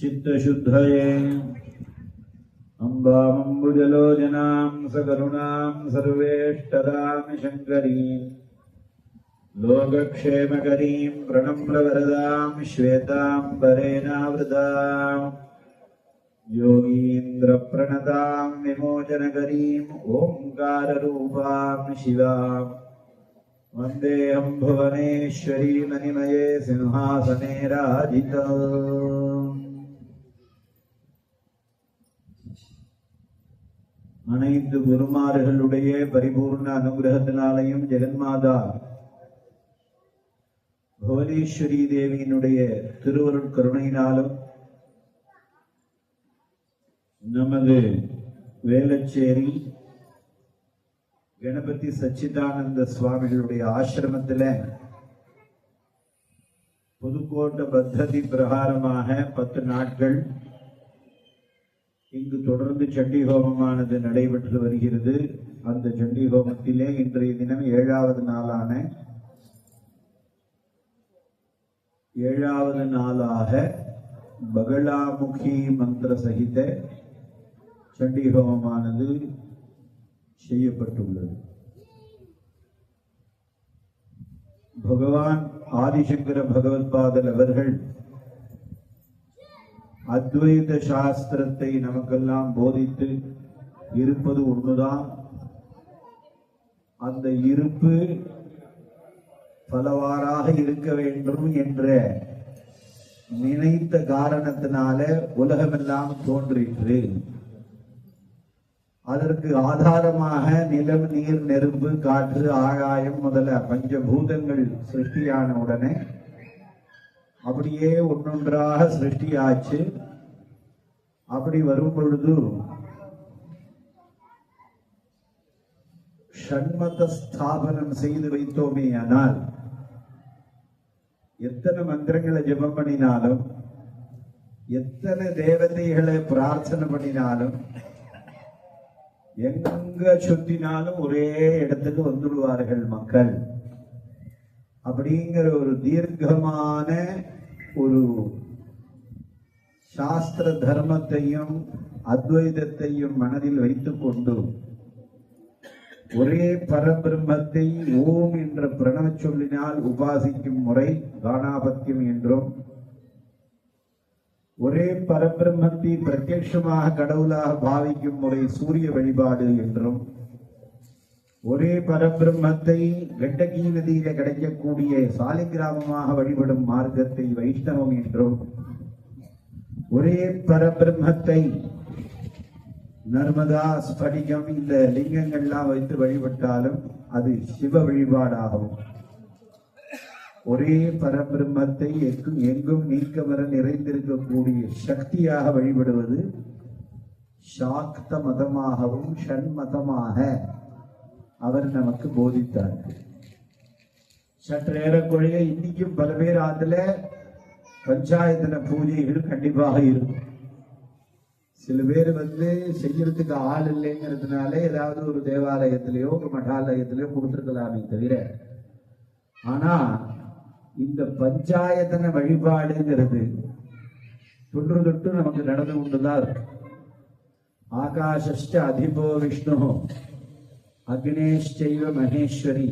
चित्तशुद्धये अम्बामम्बुजलोचनां सकरुणां सर्वेष्टदां शङ्करीम् लोकक्षेमकरीं प्रणम्रवरदां श्वेताम्बरेणावृताम् योगीन्द्रप्रणतां विमोचनकरीम् ओङ्काररूपां शिवाम् वन्देऽहं भुवनेश्वरीमणिमये सिंहासने राजित அனைத்து குருமார்களுடைய பரிபூர்ண அனுகிரகத்தினாலையும் ஜெகன்மாதா புவனேஸ்வரி தேவியினுடைய திருவருள் கருணையினாலும் நமது வேளச்சேரி கணபதி சச்சிதானந்த சுவாமிகளுடைய ஆசிரமத்துல புதுக்கோட்டை பத்ததி பிரகாரமாக பத்து நாட்கள் இங்கு தொடர்ந்து சண்டி ஹோமமானது நடைபெற்று வருகிறது. அந்த சண்டி ஹோமத்திலே இன்றைய தினம் ஏழாவது நாளான ஏழாவது நாளாக பகலாமுகி மந்திர சகித சண்டி ஹோமமானது செய்யப்பட்டுள்ளது. பகவான் ஆதிசங்கர பகவத்பாதல் அவர்கள் அத்வைத சாஸ்திரத்தை நமக்கெல்லாம் போதித்து இருப்பது ஒன்றுதான் அந்த இருப்பு பலவாறாக இருக்க வேண்டும் என்ற நினைத்த காரணத்தினால உலகமெல்லாம் தோன்றிற்று. அதற்கு ஆதாரமாக நிலம் நீர் நெருப்பு காற்று ஆகாயம் முதல பஞ்சபூதங்கள் சிருஷ்டியான உடனே அப்படியே ஒன்னொன்றாக சிருஷ்டியாச்சு. அப்படி வரும் பொழுது ஷண்மத ஸ்தாபனம் செய்து வைத்தோமே ஆனால் எத்தனை மந்திரங்களை ஜெபம் பண்ணினாலும் எத்தனை தேவதைகளை பிரார்த்தனை பண்ணினாலும் எங்க சுத்தினாலும் ஒரே இடத்துக்கு வந்துடுவார்கள் மக்கள். அப்படிங்கிற ஒரு தீர்க்கமான ஒரு சாஸ்திர தர்மத்தையும் அத்வைதத்தையும் மனதில் வைத்துக் கொண்டு ஒரே பரபிரம்மத்தை ஓம் என்ற பிரணவ சொல்லினால் உபாசிக்கும் முறை காணாபத்தியம் என்றும் ஒரே பரபிரம்மத்தை பிரத்யட்சமாக கடவுளாக பாவிக்கும் முறை சூரிய வழிபாடு என்றும் ஒரே பரபிரம்மத்தை வெட்டகி நதியில கிடைக்கக்கூடிய சாலிகிராமமாக வழிபடும் மார்க்கத்தை வைஷ்ணவம் என்றும் ஒரே பரபிரம்மத்தை நர்மதா ஸ்படிகம் இந்த லிங்கங்கள்லாம் வைத்து வழிபட்டாலும் அது சிவ வழிபாடாகும். ஒரே பரபிரம்மத்தை எங்கும் எங்கும் நீக்க வர நிறைந்திருக்கக்கூடிய சக்தியாக வழிபடுவது சாக்த மதமாகவும் ஷண்மதமாக அவர் நமக்கு போதித்தார். சற்றேறக்குறைய இன்னைக்கும் பல பேர் அதுல பஞ்சாயத்துல பூஜைகள் கண்டிப்பாக இருக்கும். சில பேர் வந்து செய்யறதுக்கு ஆள் இல்லைங்கிறதுனால ஏதாவது ஒரு தேவாலயத்திலேயோ ஒரு மடாலயத்திலேயோ கொடுத்துருக்கலாமே தவிர ஆனா இந்த பஞ்சாயத்தன வழிபாடுங்கிறது தொன்று தொட்டு நமக்கு நடந்து கொண்டுதான் இருக்கு. ஆகாஷ்ட அதிபோ விஷ்ணு அக்னேஷ்சைவ மகேஸ்வரி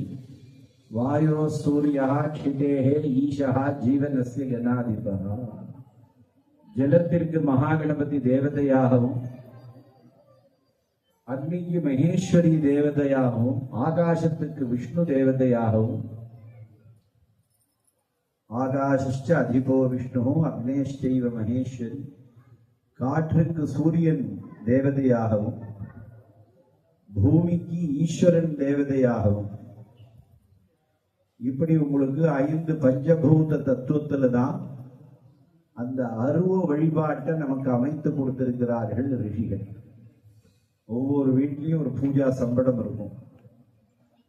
வாயோ சூரியா க்ஷிதேஹே ஈஷா ஜீவனஸ்ய கணாதிபா ஜலத்திற்கு மகாகணபதி தேவதையாகவும் அக்னிக்கு மகேஸ்வரி தேவதையாகவும் ஆகாசத்துக்கு விஷ்ணு தேவதையாகவும் ஆகாஷ்ட அதிபோ விஷ்ணு அக்னேஷ்டைவ மகேஸ்வரி காற்றுக்கு சூரியன் தேவதையாகவும் பூமிக்கு ஈஸ்வரன் தேவதையாகவும் இப்படி உங்களுக்கு ஐந்து பஞ்சபூத தத்துவத்துல தான் அந்த அருவ வழிபாட்டை நமக்கு அமைத்து கொடுத்திருக்கிறார்கள் ரிஷிகள். ஒவ்வொரு வீட்லேயும் ஒரு பூஜா சம்படம் இருக்கும்.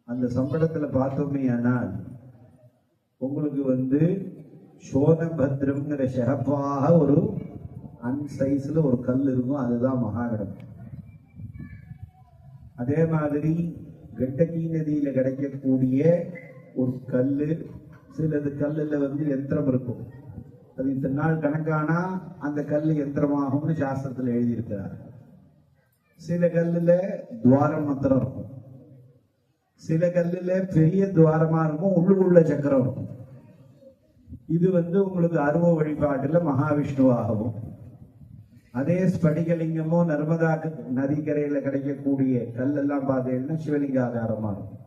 அந்த சம்படத்தில் பார்த்தோமே ஆனால் உங்களுக்கு வந்து சோனபத்ரம்ங்கிற சிறப்பாக ஒரு அன் ஒரு கல் இருக்கும் அதுதான் மகாகடம். அதே மாதிரி கண்டகி நதியில் கிடைக்கக்கூடிய ஒரு கல் சிலது கல்லில் வந்து யந்திரம் இருக்கும். அது இத்தனை நாள் கணக்கானா அந்த கல் எந்திரமாகும்னு சாஸ்திரத்தில் எழுதியிருக்கிறார். சில கல்லில் துவாரம் மந்திரம் இருக்கும். சில கல்லில் பெரிய துவாரமாக இருக்கும் உள்ளுக்குள்ள சக்கரம் இருக்கும். இது வந்து உங்களுக்கு அருவ வழிபாட்டில் மகாவிஷ்ணுவாகவும் அதே ஸ்படிகலிங்கமோ நர்மதா க- கிடைக்கக்கூடிய கல்லெல்லாம் பார்த்தீங்கன்னா சிவலிங்க ஆதாரமாக இருக்கும்.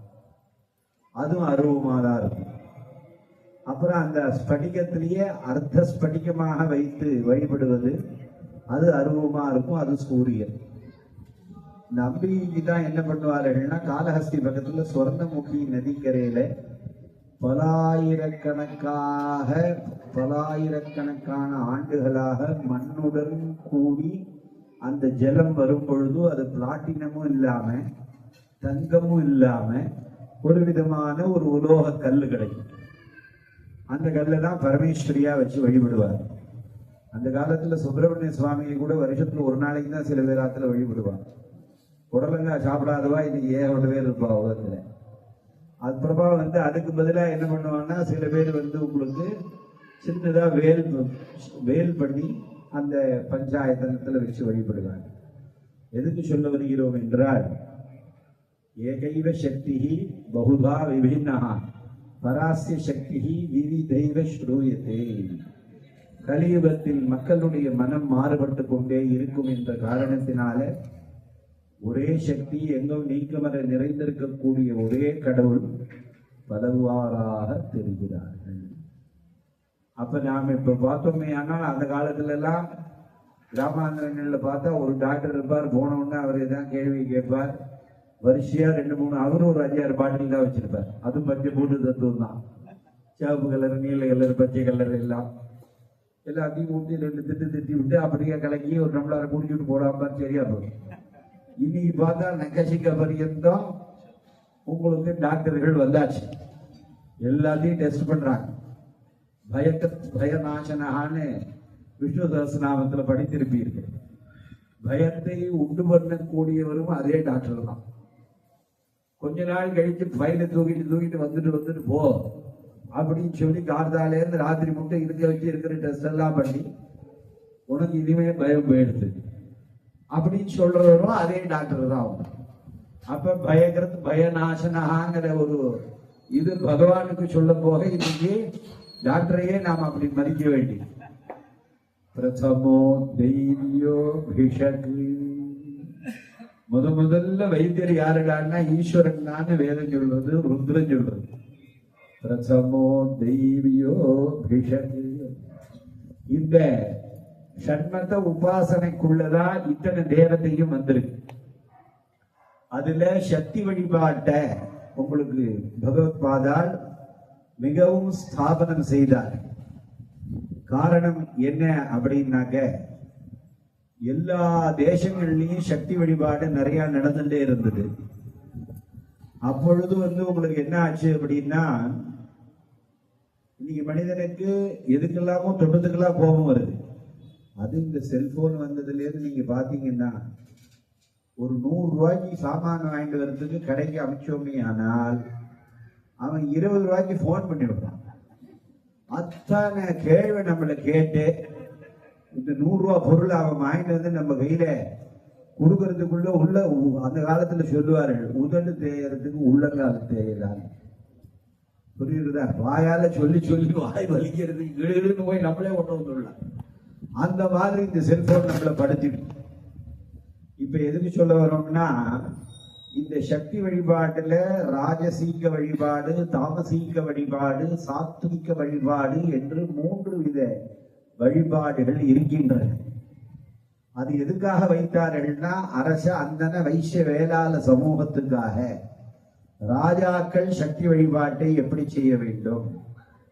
அதுவும் அருவமாக தான் இருக்கும். அப்புறம் அந்த ஸ்படிகத்திலேயே அர்த்த ஸ்படிகமாக வைத்து வழிபடுவது அது அருவமாக இருக்கும் அது சூரியன். நம்பிக்கு தான் என்ன பண்ணுவார்கள்னா காளஹஸ்தி பக்கத்தில் சுவர்ணமுகி நதிக்கரையில் பலாயிரக்கணக்காக பலாயிரக்கணக்கான ஆண்டுகளாக மண்ணுடன் கூடி அந்த ஜலம் வரும் பொழுது அது பிளாட்டினமும் இல்லாமல் தங்கமும் இல்லாமல் ஒரு விதமான ஒரு உலோக கல்லு கிடைக்கும். அந்த கல்லை தான் பரமேஸ்வரியா வச்சு வழிபடுவார். அந்த காலத்துல சுப்பிரமணிய சுவாமியை கூட வருஷத்துல ஒரு நாளைக்கு தான் சில பேர் ஆத்துல வழிபடுவாங்க. புடலங்காய் சாப்பிடாதவா இன்னைக்கு ஏகப்பட்ட பேர் இருப்பா உலகத்துல. அப்புறமா வந்து அதுக்கு பதிலாக என்ன பண்ணுவாங்கன்னா சில பேர் வந்து உங்களுக்கு சின்னதாக வேல் வேல் பண்ணி அந்த பஞ்சாயத்தனத்தில் வச்சு வழிபடுவாங்க. எதுக்கு சொல்ல வருகிறோம் என்றால் ஏகைவ சக்தி பகுதா விபின்னா பராசிய சக்தி விவிதைவ ஸ்ரூயத்தே கலியுகத்தில் மக்களுடைய மனம் மாறுபட்டு கொண்டே இருக்கும் என்ற காரணத்தினால ஒரே சக்தி எங்கும் நீக்கமர நிறைந்திருக்கக்கூடிய ஒரே கடவுள் பலவாறாக தெரிகிறார்கள். அப்ப நாம் இப்ப பார்த்தோமே ஆனால் அந்த காலத்துல எல்லாம் கிராமாந்திரங்கள்ல பார்த்தா ஒரு டாக்டர் இருப்பார் போன அவர் ஏதாவது கேள்வி கேட்பார். வரிசையா ரெண்டு மூணு அவரும் ஒரு அஞ்சாறு பாட்டில் தான் வச்சிருப்பார். அதுவும் பச்சை மூன்று தத்துவம் தான். சிவப்பு கலர் நீல கலர் பச்சை கலர் எல்லாம். எல்லாத்தையும் ஊற்றி ரெண்டு திட்டு திட்டி விட்டு அப்படியே கலக்கி ஒரு டம்ளரை குடிச்சுட்டு போடாம சரியா போகும். இன்னைக்கு பார்த்தா நகசிக்க பரியந்தம். உங்களுக்கு டாக்டர்கள் வந்தாச்சு. எல்லாத்தையும் டெஸ்ட் பண்றாங்க. பயக்க பயநாசனகான்னு விஷ்ணு சகஸ்ரநாமத்துல படித்திருப்பீர்கள். பயத்தை உண்டு பண்ணக்கூடியவரும் அதே டாக்டர் தான். கொஞ்ச நாள் கழிச்சு ஃபைலை தூக்கிட்டு தூக்கிட்டு வந்துட்டு வந்துட்டு போ. அப்படின்னு சொல்லி கார்த்தாலேருந்து ராத்திரி மட்டும் இருக்க வச்சு இருக்கிற டெஸ்ட் எல்லாம் பண்ணி உனக்கு இனிமே பயம் போயிடுது. அப்படின்னு சொல்றவரும் அதே டாக்டர் தான் அவங்க அப்ப பயக்கிறது பயநாசனகாங்கிற ஒரு இது பகவானுக்கு சொல்ல போக இன்னைக்கு டாக்டரையே நாம் அப்படி மதிக்க வேண்டி பிரதமோ தெய்வியோ பிஷக்கு முத முதல்ல வைத்தியர் யாருடான்னா ஈஸ்வரன் தான் வேதம் சொல்வது ருத்ரன் சொல்வது. பிரசமோ தெய்வியோ பிஷக்கு இந்த சண்மத உபாசனைக்குள்ளதான் இத்தனை தேவத்தையும் வந்திருக்கு. அதுல சக்தி வழிபாட்ட உங்களுக்கு பகவத் பாதால் மிகவும் ஸ்தாபனம் செய்தார். காரணம் என்ன அப்படின்னாக்க எல்லா தேசங்கள்லயும் சக்தி வழிபாடு நிறைய நடந்துட்டே இருந்தது. அப்பொழுது வந்து உங்களுக்கு என்ன ஆச்சு அப்படின்னா இன்னைக்கு மனிதனுக்கு எதுக்கெல்லாமோ தொட்டத்துக்கெல்லாம் கோபம் வருது. அது இந்த செல்போன் வந்ததுல இருந்து நீங்க பாத்தீங்கன்னா ஒரு நூறு ரூபாய்க்கு சாமான் வாங்கிட்டு வர்றதுக்கு கடைக்கு அமைச்சோமே ஆனால் அவன் இருபது ரூபாய்க்கு ஃபோன் பண்ணி விடுறான். அத்தனை கேள்வி நம்மளை கேட்டு இந்த நூறு ரூபாய் பொருள் அவன் வாங்கிட்டு வந்து நம்ம கையில கொடுக்கறதுக்குள்ள உள்ள அந்த காலத்துல சொல்லுவார்கள் உதடு தேயறதுக்கு உள்ளங்கால் தேயலாம். புரியுறதா? வாயால சொல்லி சொல்லி வாய் வலிக்கிறது இழுன்னு போய் நம்மளே கொண்டு வந்துடலாம் அந்த மாதிரி இந்த செல்போன் நம்மளை படுத்திடும். இப்ப எதுக்கு சொல்ல வரோம்னா இந்த சக்தி வழிபாட்டுல ராஜசீக வழிபாடு தாமசீக வழிபாடு சாத்விக வழிபாடு என்று மூன்று வித வழிபாடுகள் இருக்கின்றன. அது எதுக்காக வைத்தார்கள்னா அரச அந்தன வைசிய வேளாள சமூகத்துக்காக. ராஜாக்கள் சக்தி வழிபாட்டை எப்படி செய்ய வேண்டும்?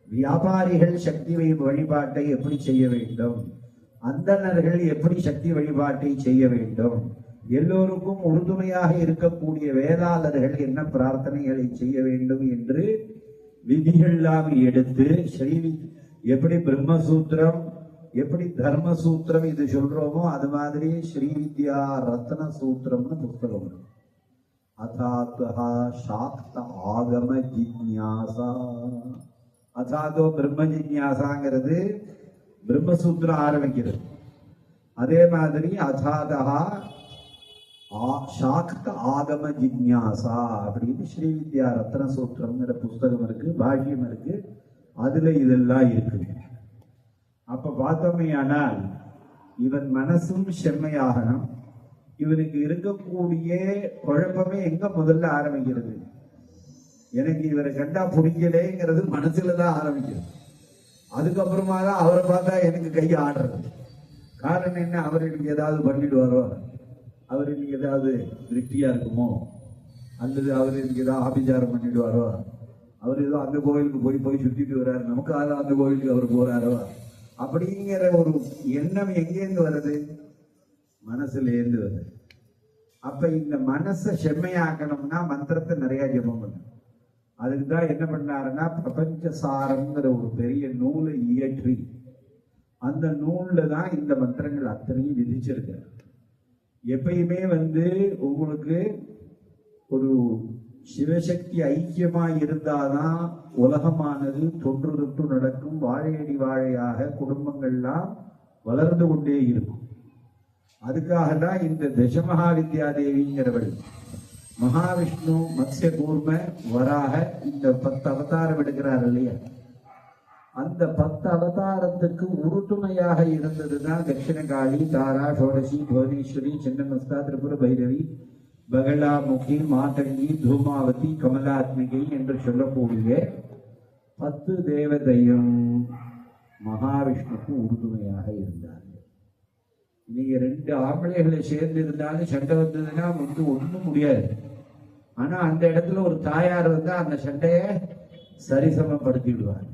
வியாபாரிகள் சக்தி வை- வழிபாட்டை எப்படி செய்ய வேண்டும்? அந்தணர்கள் எப்படி சக்தி வழிபாட்டை செய்ய வேண்டும்? எல்லோருக்கும் உறுதுணையாக இருக்கக்கூடிய வேளாளர்கள் என்ன பிரார்த்தனைகளை செய்ய வேண்டும் என்று விதிகள்லாம் எடுத்து ஸ்ரீ எப்படி பிரம்மசூத்திரம் எப்படி தர்மசூத்திரம் இது சொல்றோமோ அது மாதிரி ஸ்ரீவித்யா ரத்ன சூத்திரம்னு புஸ்தகம் அதாத்வா சாக்த ஆகம ஜிக்யாசா அதாதோ பிரம்ம ஜிக்யாசாங்கிறது பிரம்மசூத்திரம் ஆரம்பிக்கிறது. அதே மாதிரி அதாதா ஆ- சாக்த ஆகம ஜிக்யாசா அப்படின்னு ஸ்ரீவித்யா ரத்ன சூத்திரம்ங்கிற புஸ்தகம் இருக்கு பாஷ்யம் இருக்கு. அதுல இதெல்லாம் இருக்குது அப்ப பார்த்தோமே ஆனால் இவன் மனசும் செம்மையாகணும். இவனுக்கு இருக்கக்கூடிய குழப்பமே எங்க முதல்ல ஆரம்பிக்கிறது? எனக்கு இவரை கண்டா பிடிக்கலேங்கிறது மனசுல தான் ஆரம்பிக்கிறது. அதுக்கப்புறமா தான் அவரை பார்த்தா எனக்கு கை ஆடுறது. காரணம் என்ன? அவர் எனக்கு ஏதாவது பண்ணிடுவாரோ? அவர் எனக்கு ஏதாவது திருப்தியா இருக்குமோ? அல்லது அவர் எனக்கு ஏதாவது ஆபிச்சாரம் பண்ணிடுவாரோ? அவர் ஏதோ அந்த கோவிலுக்கு போய் போய் சுத்திட்டு வர்றாரு. நமக்கு அந்த கோவிலுக்கு அவர் போறாரோ? அப்படிங்கிற ஒரு எண்ணம் எங்கேருந்து வருது? மனசுல இருந்து வருது. அப்ப இந்த மனசை செம்மையாக்கணும்னா மந்திரத்தை நிறைய ஜெபம் பண்ணணும் அதுக்கு தான் என்ன பண்ணாருன்னா பிரபஞ்ச சாரம்ங்கிற ஒரு பெரிய நூலை இயற்றி அந்த நூல்ல தான் இந்த மந்திரங்கள் அத்தனையும் விதிச்சிருக்காரு. எப்பயுமே வந்து உங்களுக்கு ஒரு சிவசக்தி ஐக்கியமா இருந்தாதான் உலகமானது தொன்று தொற்று நடக்கும். வாழையடி வாழையாக குடும்பங்கள்லாம் வளர்ந்து கொண்டே இருக்கும். அதுக்காக தான் இந்த தசமகா வித்யா தேவிங்கிறவள் மகாவிஷ்ணு மத்ய கூர்ம வராக இந்த பத்து அவதாரம் எடுக்கிறார் இல்லையா? அந்த பத்து அவதாரத்துக்கு உறுதுணையாக இருந்ததுதான் தட்சிணகாளி தாரா ஷோடசி புவனேஸ்வரி சின்னமஸ்தா திரிபுர பைரவி பகலாமுகி மாதங்கி தூமாவதி கமலாத்மிகை என்று சொல்லக்கூடிய பத்து தேவதையும் மகாவிஷ்ணுக்கு உறுதுணையாக இருந்தார்கள். நீங்க ரெண்டு ஆம்பளைகளை சேர்ந்து இருந்தாலும் சண்டை வந்ததுன்னா வந்து ஒண்ணும் முடியாது. ஆனா அந்த இடத்துல ஒரு தாயார் வந்து அந்த சண்டையை சரிசமப்படுத்திடுவார்.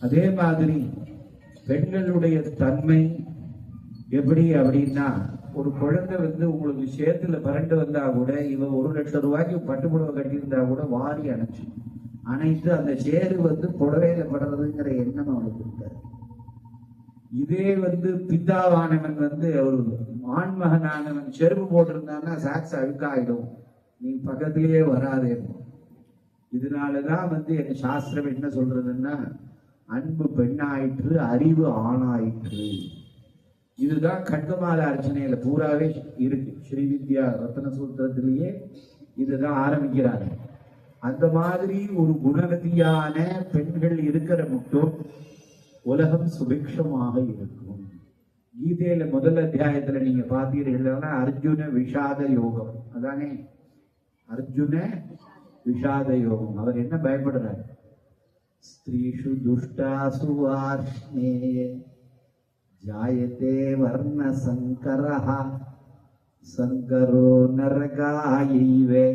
அதே மாதிரி பெண்களுடைய தன்மை எப்படி அப்படின்னா ஒரு குழந்தை வந்து உங்களுக்கு சேத்துல பரண்டு வந்தா கூட இவன் ஒரு லட்சம் ரூபாய்க்கு பட்டு புடவை கட்டியிருந்தா கூட வாரி அணைச்சு. அணைத்து அந்த சேரு வந்து புடவையில படுறதுங்கிற எண்ணம் அவனுக்கு இருக்காது. இதே வந்து பித்தாவானவன் வந்து ஒரு ஆண்மகனானவன் செருப்பு போட்டிருந்தான்னா சாக்ஸ் அழுக்காயிடும். நீ பக்கத்திலேயே வராதே. இதனாலதான் வந்து என் சாஸ்திரம் என்ன சொல்றதுன்னா அன்பு பெண்ணாயிற்று அறிவு ஆணாயிற்று. இதுதான் கட்டுமால அர்ச்சனையில பூராவே இருக்கு. ஸ்ரீவித்யா ரத்ன சூத்திரத்திலேயே இதுதான் ஆரம்பிக்கிறாங்க. அந்த மாதிரி ஒரு குணவதியான பெண்கள் இருக்கிற மட்டும் உலகம் சுபிக்ஷமாக இருக்கும். கீதையில முதல் அத்தியாயத்துல நீங்க பார்த்தீர்கள்னா அர்ஜுன விஷாத யோகம். அதானே? அர்ஜுன விஷாத யோகம். அவர் என்ன பயப்படுறாரு? ஸ்திரீஷு துஷ்டாசு வார்ஷ்ணேய ஜாயத்தே வர்ண वर्णसङ्करः சங்கரோ நரகாயைவே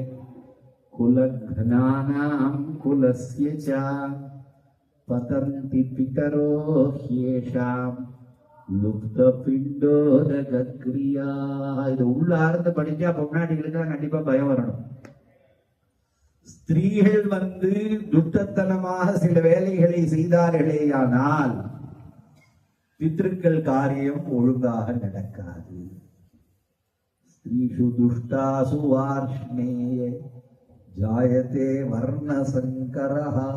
कुलघ्नानां कुलस्य च। पतन्ति पितरो ह्येषां லுப்தபிண்டோதகிரியா இது உள்ளார்ந்து படிச்சா தான் கண்டிப்பா பயம் வரணும் ஸ்திரீகள் வந்து துட்டத்தனமாக சில வேலைகளை செய்தார்களேயானால் பித்ருக்கள் காரியம் ஒழுங்காக நடக்காது. ஸ்திரீஷு துஷ்டாசு வார்ஷ்ணேய ஜாயத்தே வர்ண சங்கரஹா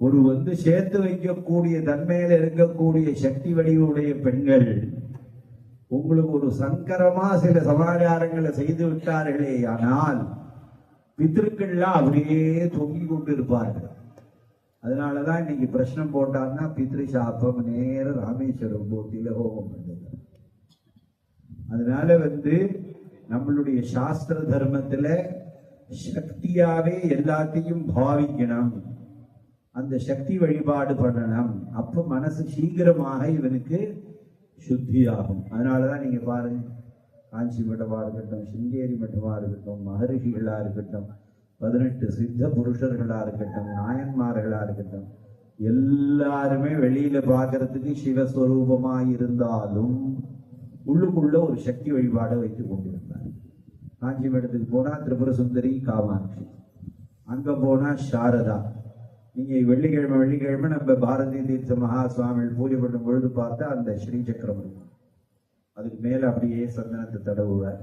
ஒரு வந்து சேர்த்து வைக்கக்கூடிய தன்மையில இருக்கக்கூடிய சக்தி வடிவுடைய பெண்கள் உங்களுக்கு ஒரு சங்கரமா சில சமாச்சாரங்களை செய்து விட்டார்களே ஆனால் பித்திருக்கள்லாம் அப்படியே தொங்கி கொண்டிருப்பார்கள். அதனால தான் இன்னைக்கு பிரச்சனை போட்டார்னா பித்ரி சாப்பம் நேர ராமேஸ்வரம் போட்டியில் ஹோமம் பண்ணுது. அதனால வந்து நம்மளுடைய சாஸ்திர தர்மத்துல சக்தியாவே எல்லாத்தையும் பாவிக்கணும். அந்த சக்தி வழிபாடு பண்ணணும். அப்போ மனசு சீக்கிரமாக இவனுக்கு சுத்தியாகும். அதனாலதான் நீங்க பாருங்க. காஞ்சி மட்டமா இருக்கட்டும் சிங்கேரி மட்டமா இருக்கட்டும் மகரிஷிகளா இருக்கட்டும் பதினெட்டு சித்த புருஷர்களாக இருக்கட்டும் நாயன்மார்களாக இருக்கட்டும் எல்லாருமே வெளியில பார்க்கறதுக்கு சிவஸ்வரூபமா இருந்தாலும் உள்ளுக்குள்ள ஒரு சக்தி வழிபாடை வைத்துக் கொண்டிருந்தார். காஞ்சி மடத்துக்கு போனா திரிபுர சுந்தரி காமாட்சி. அங்க போனா சாரதா. நீங்க வெள்ளிக்கிழமை வெள்ளிக்கிழமை நம்ம பாரதி தீர்த்த மகா சுவாமிகள் பூஜை பண்ணும் பொழுது பார்த்தா அந்த ஸ்ரீ சக்கரம் இருக்கும் அதுக்கு மேல அப்படியே சந்தனத்தை தடவுவார்.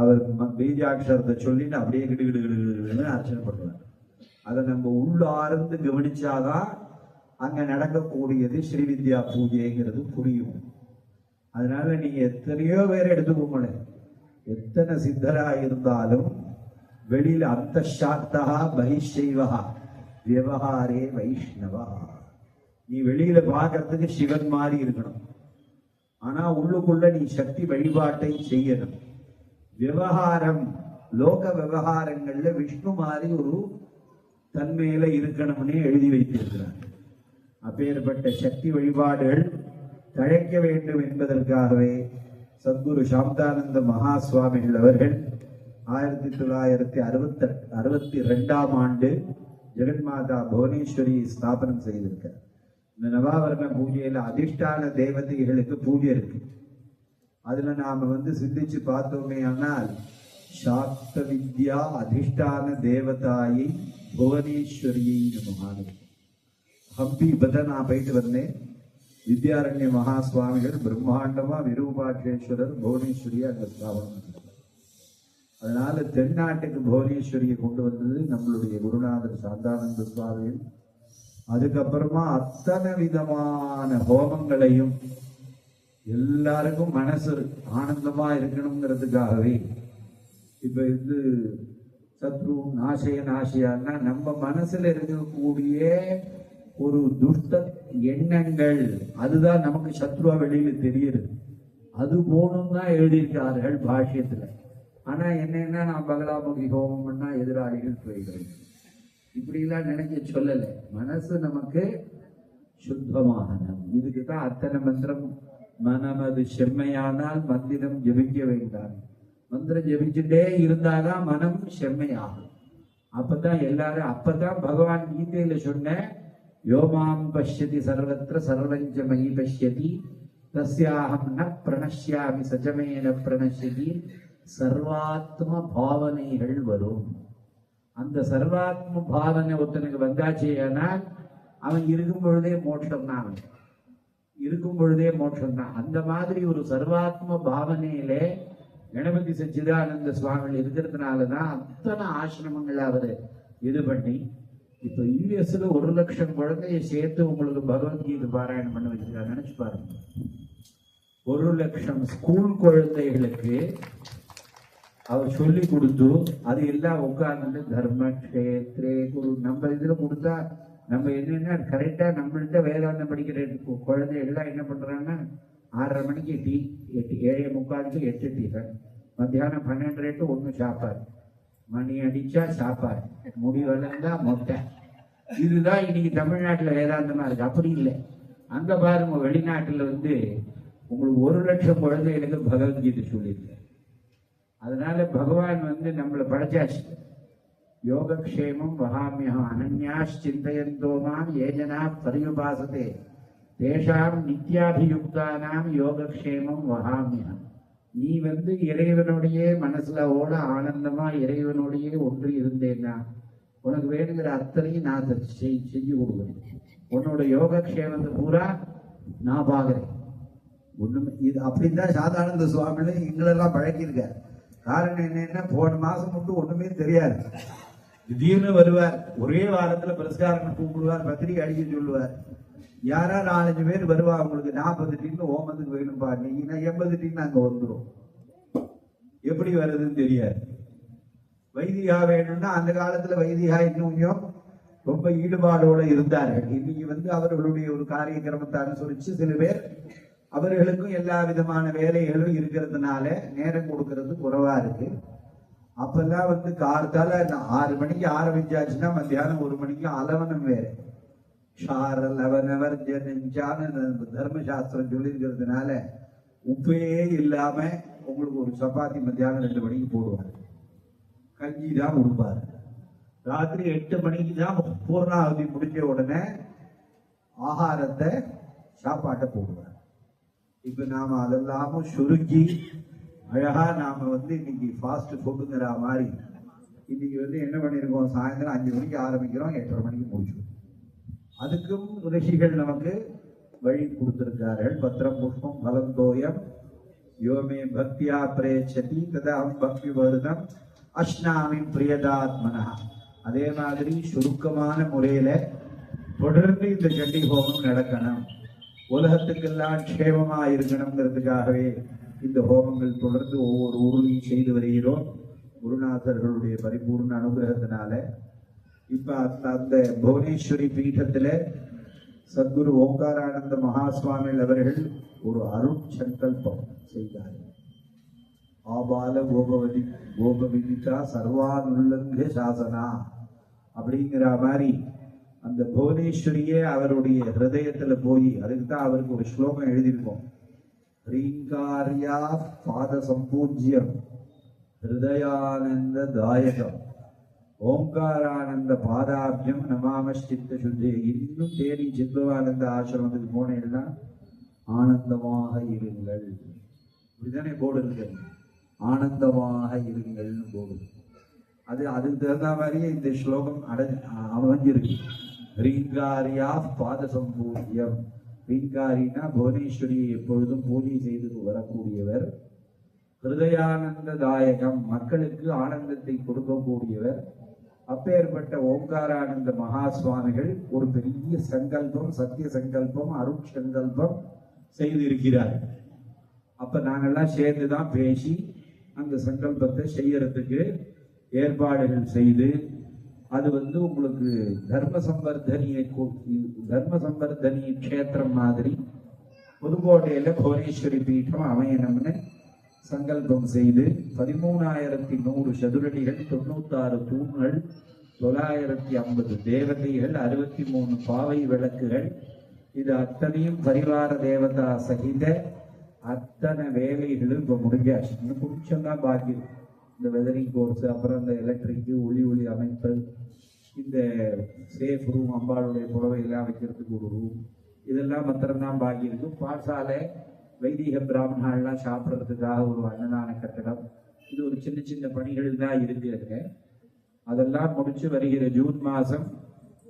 அவர் பீஜாட்சரத்தை சொல்லிட்டு அப்படியே கிடு கிடு கிடு கிடுன்னு அர்ச்சனை பண்ணுவார் அதை நம்ம உள்ளார்ந்து கவனிச்சாதான் அங்க நடக்கக்கூடியது ஸ்ரீவித்யா பூஜைங்கிறது புரியும். அதனால நீங்க எத்தனையோ பேர் எடுத்துக்கோங்களே எத்தனை சித்தரா இருந்தாலும் வெளியில் அந்த சாத்தா பகிஷைவகா விவகாரே வைஷ்ணவா. நீ வெளியில பார்க்கறதுக்கு சிவன் மாதிரி இருக்கணும். ஆனா உள்ளுக்குள்ள நீ சக்தி வழிபாட்டை செய்யணும். விவகாரம் லோக விவகாரங்கள்ல விஷ்ணு மாதிரி ஒரு தன்மையில இருக்கணும்னு எழுதி வைத்திருக்கிறார். அப்பேற்பட்ட சக்தி வழிபாடுகள் தழைக்க வேண்டும் என்பதற்காகவே சத்குரு சாந்தானந்த மகா சுவாமிகள் அவர்கள் ஆயிரத்தி தொள்ளாயிரத்தி அறுபத்தி அறுபத்தி ரெண்டாம் ஆண்டு ஜெகன்மாதா புவனேஸ்வரி ஸ்தாபனம் செய்திருக்கார் இந்த நவாவரண பூஜையில அதிஷ்டான தேவதைகளுக்கு பூஜை இருக்கு. அதுல நாம வந்து சிந்திச்சு பார்த்தோமே ஆனால் சாக்த வித்யா அதிஷ்டான தேவதாயை புவனேஸ்வரியை நமகான ஹம்பி பத நான் போயிட்டு வந்தேன். வித்யாரண்ய மகா சுவாமிகள் பிரம்மாண்டமா விரூபாட்சேஸ்வரர் புவனேஸ்வரியை அங்க ஸ்தாபனம் அதனால தென்னாட்டுக்கு புவனேஸ்வரியை கொண்டு வந்தது நம்மளுடைய குருநாதர் சாந்தானந்த சுவாமிகள். அதுக்கப்புறமா அத்தனை விதமான ஹோமங்களையும் எல்லாருக்கும் மனசு ஆனந்தமா இருக்கணுங்கிறதுக்காகவே இப்ப இது சத்ரு நாசய நாசையான்னா நம்ம மனசுல இருக்கக்கூடிய ஒரு துஷ்ட எண்ணங்கள் அதுதான் நமக்கு சத்ருவா வெளியில தெரியுது. அது போகணும் தான் எழுதியிருக்கார்கள் பாஷ்யத்துல. ஆனா என்னன்னா நான் பகலாமுகி ஹோமம் பண்ணா எதிராளிகள் போய்கிறேன் இப்படிலாம் நினைக்க சொல்லலை. மனசு நமக்கு சுத்தமாகணும். இதுக்கு தான் அத்தனை மந்திரம் மனமது செம்மையானால் மந்திரம் ஜபிக்க வேண்டாம். மந்திரம் ஜபிச்சுட்டே இருந்தாதான் மனம் செம்மையாகும். அப்பதான் எல்லாரும் அப்பதான் பகவான் கீதையில சொன்ன யோமாம் பஷ்யதி சர்வத்திர சர்வஞ்ச மயி பஷ்யதி தஸ்யாஹம் ந பிரணஷ்யாமி சஜமேன பிரணஷ்யதி சர்வாத்ம பாவனைகள் வரும் அந்த சர்வாத்ம பாவனை ஒருத்தனுக்கு வந்தாச்சே ஆனால் அவன் இருக்கும் பொழுதே மோட்டம் தான் அவன். இருக்கும் பொழுதே மோட்சம் தான் அந்த மாதிரி ஒரு சர்வாத்ம பாவனையிலே கணபதி சச்சிதானந்த சுவாமிகள் இருக்கிறதுனால தான் அத்தனை ஆசிரமங்கள் அவர் இது பண்ணி இப்ப யூஎஸ்ல ஒரு லட்சம் குழந்தைய சேர்த்து உங்களுக்கு பகவத்கீதை பாராயணம் பண்ண வச்சிருக்காங்க நினைச்சு பாருங்க. ஒரு லட்சம் ஸ்கூல் குழந்தைகளுக்கு அவர் சொல்லி கொடுத்து அது எல்லாம் உட்கார்ந்து தர்ம கஷேத்ரே குரு நம்ம இதுல கொடுத்தா நம்ம என்னன்னா கரெக்டாக நம்மள்ட்ட வேதாந்தம் படிக்கிற கு- குழந்தை எல்லாம் என்ன பண்ணுறாங்கன்னா ஆறரை மணிக்கு டீ எட்டு ஏழே முக்காலுக்கு எட்டு டிஃபன் மத்தியானம் பன்னெண்டு டு ஒன்று சாப்பாடு. மணி அடித்தா சாப்பாடு. முடி வளர்ந்தா மொட்டை. இதுதான் இன்னைக்கு தமிழ்நாட்டில் வேதாந்தமாக இருக்குது அப்படி இல்லை. அங்கே பாருங்க வெளிநாட்டில் வந்து உங்களுக்கு ஒரு லட்சம் குழந்தைகளுக்கு பகவத்கீதை சொல்லியிருக்காரு. அதனால பகவான் வந்து நம்மளை படைச்சாச்சு. யோகக்ஷேமம் வகாமியம் அனன்யாஸ் சிந்தையந்தோமாம் ஏஜனா பரியுபாசதே தேஷாம் நித்யாபியுக்தானாம் யோகக்ஷேமம் வகாமியம் நீ வந்து இறைவனுடைய மனசுல ஓட ஆனந்தமா இறைவனுடைய ஒன்று இருந்தேன்னா உனக்கு வேணுங்கிற அத்தனையும் நான் செய்- செஞ்சு கொடுக்குறேன் உன்னோட யோகக்ஷேமத்தை பூரா நான் பார்க்குறேன் ஒண்ணுமே இது அப்படித்தான் சாதானந்த சுவாமியில எங்களெல்லாம் பழக்கியிருக்கார் காரணம் என்னன்னா போன மாசம் மட்டும் ஒண்ணுமே தெரியாது திடீர்னு வருவார். ஒரே வாரத்துல பிரஸ்காரங்கள் கூப்பிடுவார் பத்திரிகை அடிக்க சொல்லுவார். யாரா நாலஞ்சு பேர் வருவா உங்களுக்கு நாற்பது டீன் ஓமத்துக்கு வேணும்பா நீங்கன்னா எண்பது டீம் அங்க வந்துடும் எப்படி வருதுன்னு தெரியாது. வைதிகா வேணும்னா அந்த காலத்துல வைதிகா இன்னும் ரொம்ப ஈடுபாடோட இருந்தார்கள். இன்னைக்கு வந்து அவர்களுடைய ஒரு காரிய கிரமத்தை அனுசரிச்சு சில பேர் அவர்களுக்கும் எல்லா விதமான வேலைகளும் இருக்கிறதுனால நேரம் கொடுக்கறது குறைவா இருக்கு. அப்பெல்லாம் வந்து கார்த்தால ஆறு மணிக்கு ஆரம்பிச்சாச்சுன்னா மத்தியானம் ஒரு மணிக்கு அலவனம் வேற. ஷார் லவனவர் ஜனஞ்சான்னு தர்மசாஸ்திரம் சொல்லியிருக்கிறதுனால உப்பே இல்லாம உங்களுக்கு ஒரு சப்பாத்தி மத்தியானம் ரெண்டு மணிக்கு போடுவார். கஞ்சி தான் கொடுப்பாரு. ராத்திரி எட்டு மணிக்கு தான் பூர்ணாவதி முடிஞ்ச உடனே ஆகாரத்தை சாப்பாட்டை போடுவார். இப்ப நாம அதெல்லாமும் சுருக்கி அழகா நாம வந்து இன்னைக்கு ஃபாஸ்ட் ஃபுட்டுங்கிற மாதிரி இன்னைக்கு வந்து என்ன பண்ணிருக்கோம்? சாயந்தரம் அஞ்சு மணிக்கு ஆரம்பிக்கிறோம் எட்டரை மணிக்கு முடிச்சிடும் அதுக்கும் ரிஷிகள் நமக்கு வழி கொடுத்திருக்கிறார்கள். பத்திரம் புஷ்பம் பலந்தோயம் யோமே பக்தியா பிரேச்சதி ததாம் பக்தி வருதம் அஷ்னாமின் பிரியதாத்மனா. அதே மாதிரி சுருக்கமான முறையில தொடர்ந்து இந்த சண்டி ஹோமம் நடக்கணும். உலகத்துக்கெல்லாம் க்ஷேமமா இருக்கணுங்கிறதுக்காகவே இந்த ஹோமங்கள் தொடர்ந்து ஒவ்வொரு ஊர்லையும் செய்து வருகிறோம். குருநாதர்களுடைய பரிபூர்ண அனுகிரகத்தினால. இப்போ அந்த அந்த புவனேஸ்வரி பீடத்தில் சத்குரு ஓங்காரானந்த மகாசுவாமிகள் அவர்கள் ஒரு அருட்சங்கல்பம் செய்தார். ஆபால கோபவதி கோபவிதிதா சர்வானுல்லங்க சாசனா அப்படிங்கிற மாதிரி அந்த புவனேஸ்வரியே அவருடைய ஹிரதயத்தில் போய் அதுக்கு தான் அவருக்கு ஒரு ஸ்லோகம் எழுதியிருக்கோம். ரீங்காரியா பாத சம்பூஜ்யம் ஹிருதயானந்த தாயகம் ஓங்காரானந்த பாதாபியம் நமாமஷ்டித்த சித்த சுத்தி இன்னும் தேடி சித்பவானந்த ஆசிரமத்துக்கு போனேன்னா ஆனந்தமாக இருங்கள். இப்படிதானே போர்டு இருக்கு? ஆனந்தமாக இருங்கள்னு போர்டு. அது அதுக்கு தகுந்த மாதிரியே இந்த ஸ்லோகம் அடை அமைஞ்சிருக்கு. ரீங்காரியா பாத சம்பூஜ்யம் ரீங்காரினா புவனேஸ்வரியை எப்பொழுதும் பூஜை செய்து வரக்கூடியவர். ஹிருதயானந்ததாயகம் மக்களுக்கு ஆனந்தத்தை கொடுக்கக்கூடியவர். அப்பேற்பட்ட ஓங்காரானந்த மகா சுவாமிகள் ஒரு பெரிய சங்கல்பம் சத்திய சங்கல்பம் அருட்சங்கல்பம் செய்திருக்கிறார். அப்ப நாங்கெல்லாம் சேர்ந்து தான் பேசி அந்த சங்கல்பத்தை செய்யறதுக்கு ஏற்பாடுகள் செய்து அது வந்து உங்களுக்கு தர்ம சம்பர்தனியை தர்ம சம்பர்தனி க்ஷேத்திரம் மாதிரி புதுக்கோட்டையில புவனேஸ்வரி பீட்டம் அமையணும்னு சங்கல்பம் செய்து பதிமூணாயிரத்தி நூறு சதுரடிகள் தொண்ணூத்தாறு தூண்கள் தொள்ளாயிரத்தி ஐம்பது தேவதைகள் அறுபத்தி மூணு பாவை விளக்குகள் இது அத்தனையும் பரிவார தேவதா சகித அத்தனை வேலைகளும் இப்போ முடிஞ்சாச்சு. இன்னும் கொஞ்சம் தான் இந்த வெதரிங் கோர்ஸ் அப்புறம் இந்த எலக்ட்ரிக்கு ஒளி ஒளி அமைப்புகள் இந்த சேஃப் ரூம் அம்பாளுடைய புடவை எல்லாம் வைக்கிறதுக்கு ஒரு ரூம் இதெல்லாம் மாத்திரம்தான் பாக்கி இருக்கும் பாடசாலை வைதிக பிராமணாலாம் சாப்பிட்றதுக்காக ஒரு அன்னதான கட்டடம். இது ஒரு சின்ன சின்ன பணிகள் தான் இருக்குங்க அதெல்லாம் முடிச்சு வருகிற ஜூன் மாதம்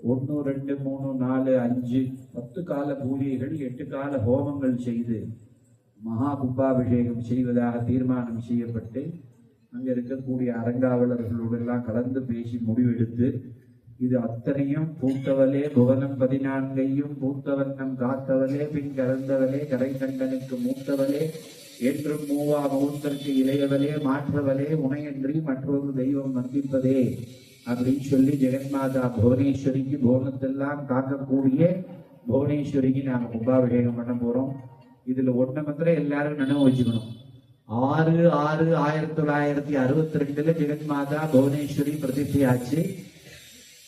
ஒன்று ரெண்டு மூணு நாலு அஞ்சு பத்து கால பூஜைகள் எட்டு கால ஹோமங்கள் செய்து மகா கும்பாபிஷேகம் செய்வதாக தீர்மானம் செய்யப்பட்டு அங்கே இருக்கக்கூடிய அறங்காவலர்களோடெல்லாம் கலந்து பேசி முடிவெடுத்து இது அத்தனையும் பூத்தவளே புவனம் பதினான்கையும் பூத்தவண்ணம் காத்தவளே பின் கலந்தவளே கரை கண்டனுக்கு மூத்தவளே என்றும் மூவா முகத்திற்கு இளையவளே மாற்றவளே உனையன்றி மற்றொரு தெய்வம் வந்திப்பதே அப்படின்னு சொல்லி ஜெகன்மாதா புவனேஸ்வரிக்கு புவனத்தெல்லாம் காக்கக்கூடிய புவனேஸ்வரிக்கு நாங்கள் கும்பாபிஷேகம் பண்ண போறோம். இதுல ஒண்ணு மாத்திரம் எல்லாரும் நினைவு வச்சுக்கணும். ஆறு ஆறு ஆயிரத்தி தொள்ளாயிரத்தி அறுபத்தி ரெண்டுல ஜெகன்மாதா புவனேஸ்வரி பிரதிஷ்டையாச்சு.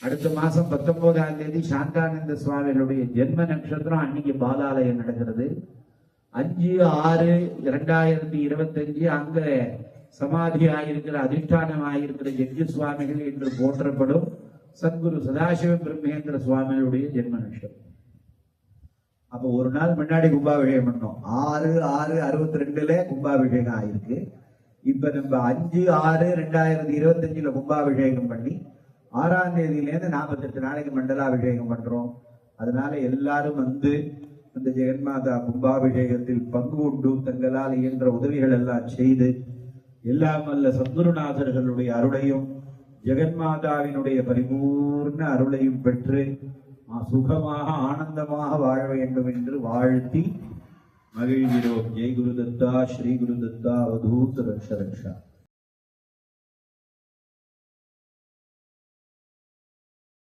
அடுத்த மாசம் பத்தொன்பதாம் தேதி சாந்தானந்த சுவாமிகளுடைய ஜென்ம நட்சத்திரம் அன்னைக்கு பாலாலயம் நடக்கிறது. அஞ்சு ஆறு இரண்டாயிரத்தி இருபத்தஞ்சு அங்க அதிஷ்டானம் ஆகிருக்கிற ஜெட்ஜி சுவாமிகள் என்று போற்றப்படும் சத்குரு சதாசிவ பிரம்மேந்திர சுவாமிகளுடைய ஜென்ம நட்சத்திரம். அப்ப ஒரு நாள் முன்னாடி கும்பாபிஷேகம் பண்ணோம். ஆறு ஆறு அறுபத்தி ரெண்டுல கும்பாபிஷேகம் ஆயிருக்கு. இப்ப நம்ம அஞ்சு ஆறு ரெண்டாயிரத்தி இருபத்தஞ்சுல கும்பாபிஷேகம் பண்ணி ஆறாம் தேதியிலேருந்து நாற்பத்தெட்டு நாளைக்கு மண்டலாபிஷேகம் பண்றோம். அதனால எல்லாரும் வந்து அந்த ஜெகன்மாதா கும்பாபிஷேகத்தில் பங்கு கொண்டு தங்களால் இயன்ற உதவிகள் எல்லாம் செய்து எல்லாம் அல்ல சந்துருநாதர்களுடைய அருளையும் ஜெகன்மாதாவினுடைய பரிபூர்ண அருளையும் பெற்று சுகமாக ஆனந்தமாக வாழ வேண்டும் என்று வாழ்த்தி மகிழ்கிறோம். ஜெய் குருதத்தா ஸ்ரீ குருதத்தா அவதூத் ரக்ஷ ரக்ஷா.